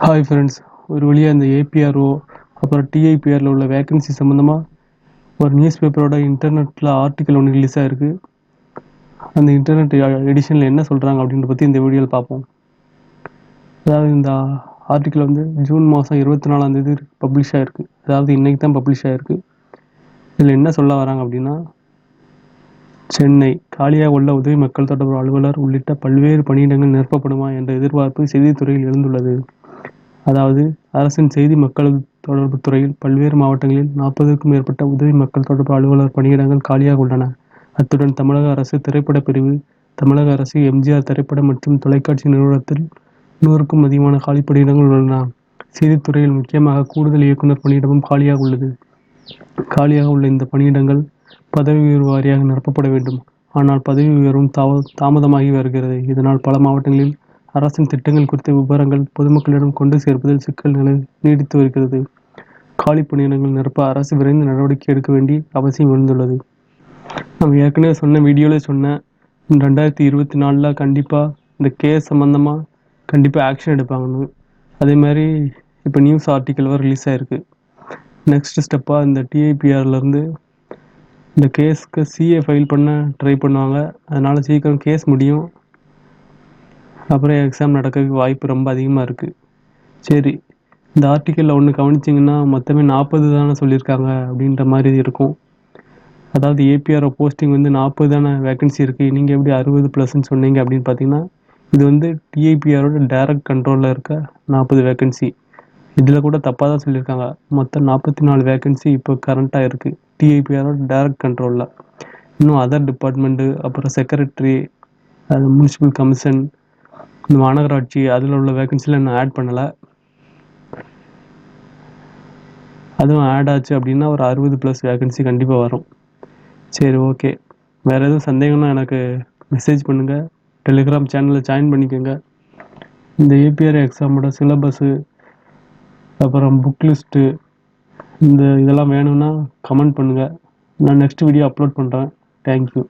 Hi friends ஒரு வழியாக இந்த ஏபிஆர்ஓ அப்புறம் டிஐபிஆரில் உள்ள வேக்கன்சி சம்மந்தமாக ஒரு நியூஸ் பேப்பரோட இன்டர்நெட்டில் ஆர்டிக்கல் ஒன்று ரிலீஸ் ஆகிருக்கு அந்த இன்டர்நெட் எடிஷனில் என்ன சொல்கிறாங்க அப்படின்றத பற்றி இந்த வீடியோவில் பார்ப்போம். அதாவது இந்த ஆர்டிக்கல் வந்து ஜூன் மாதம் இருபத்தி நாலாந்தேதி பப்ளிஷ் ஆகிருக்கு அதாவது இன்றைக்கி தான் பப்ளிஷ் ஆகிருக்கு இதில் என்ன சொல்ல வராங்க அப்படின்னா சென்னை காலியாக உள்ள உதவி மக்கள் தொடர்பு அலுவலர் உள்ளிட்ட பல்வேறு பணியிடங்கள் நிரப்பப்படுமா என்ற எதிர்பார்ப்பு செய்தித்துறையில் எழுந்துள்ளது. அதாவது அரசின் செய்தி மக்கள் தொடர்பு துறையில் பல்வேறு மாவட்டங்களில் நாற்பதுக்கும் மேற்பட்ட உதவி மக்கள் தொடர்பு அலுவலர் பணியிடங்கள் காலியாக உள்ளன. அத்துடன் தமிழக அரசு திரைப்பட பிரிவு தமிழக அரசு எம்ஜிஆர் திரைப்படம் மற்றும் தொலைக்காட்சி நிறுவனத்தில் நூறுக்கும் அதிகமான காலி பணியிடங்கள் உள்ளன. செய்தித்துறையில் முக்கியமாக கூடுதல் இயக்குனர் பணியிடமும் காலியாக உள்ளது. காலியாக உள்ள இந்த பணியிடங்கள் பதவி உயர்வு வாரியாக நிரப்பப்பட வேண்டும். ஆனால் பதவி உயர்வும் தாமதமாகி வருகிறது. இதனால் பல மாவட்டங்களில் அரசின் திட்டங்கள் குறித்த விவரங்கள் பொதுமக்களிடம் கொண்டு சேர்ப்பதில் சிக்கல் நிலை நீடித்து வருகிறது. காலி பணியிடங்கள் நிரப்ப அரசு விரைந்து நடவடிக்கை எடுக்க வேண்டிய அவசியம் எழுந்துள்ளது. நம்ம ஏற்கனவே சொன்ன வீடியோவில் சொன்ன ரெண்டாயிரத்தி இருபத்தி நாலில் கண்டிப்பாக இந்த கேஸ் சம்மந்தமாக கண்டிப்பாக ஆக்ஷன் எடுப்பாங்கன்னு. அதே மாதிரி இப்போ நியூஸ் ஆர்டிக்கல் ரிலீஸ் ஆகிருக்கு நெக்ஸ்ட் ஸ்டெப்பாக இந்த டிஐபிஆர்லேருந்து இந்த கேஸ்க்கு சிஏ ஃபைல் பண்ண ட்ரை பண்ணுவாங்க. அதனால் சீக்கிரம் கேஸ் முடியும். அப்புறம் எக்ஸாம் நடக்கிறதுக்கு வாய்ப்பு ரொம்ப அதிகமாக இருக்குது சரி இந்த ஆர்டிக்கலில் ஒன்று கவனிச்சிங்கன்னா மொத்தமே நாற்பது தானே சொல்லியிருக்காங்க அப்படின்ற மாதிரி இருக்கும். அதாவது ஏபிஆர் போஸ்டிங் வந்து நாற்பது தானே வேக்கன்சி இருக்குது நீங்கள் எப்படி அறுபது ப்ளஸ்ன்னு சொன்னீங்க அப்படின்னு பார்த்தீங்கன்னா இது வந்து டிஐபிஆரோட டைரக்ட் கண்ட்ரோலில் இருக்க நாற்பது வேக்கன்சி இதில் கூட தப்பாக தான் சொல்லியிருக்காங்க. மொத்தம் நாற்பத்தி நாலு வேக்கன்சி இப்போ கரண்ட்டாக இருக்குது டிஐபிஆரோட டைரக்ட் கண்ட்ரோலில் இன்னும் அதர் டிபார்ட்மெண்ட்டு அப்புறம் செக்ரட்டரி அது முனிசிபல் கமிஷன் இந்த மாநகராட்சி அதில் உள்ள வேகன்சியில் நான் ஆட் பண்ணலை. அதுவும் ஆட் ஆச்சு அப்படின்னா ஒரு அறுபது ப்ளஸ் வேகன்சி கண்டிப்பாக வரும். சரி ஓகே வேறு எதுவும் சந்தேகம்னா எனக்கு மெசேஜ் பண்ணுங்கள் டெலிகிராம் சேனலில் ஜாயின் பண்ணிக்கோங்க. இந்த ஏபிஆர் எக்ஸாமோட சிலபஸ்ஸு அப்புறம் புக் லிஸ்ட்டு இந்த இதெல்லாம் வேணும்னா கமெண்ட் பண்ணுங்கள் நான் நெக்ஸ்ட் வீடியோ அப்லோட் பண்ணுறேன் தேங்க்யூ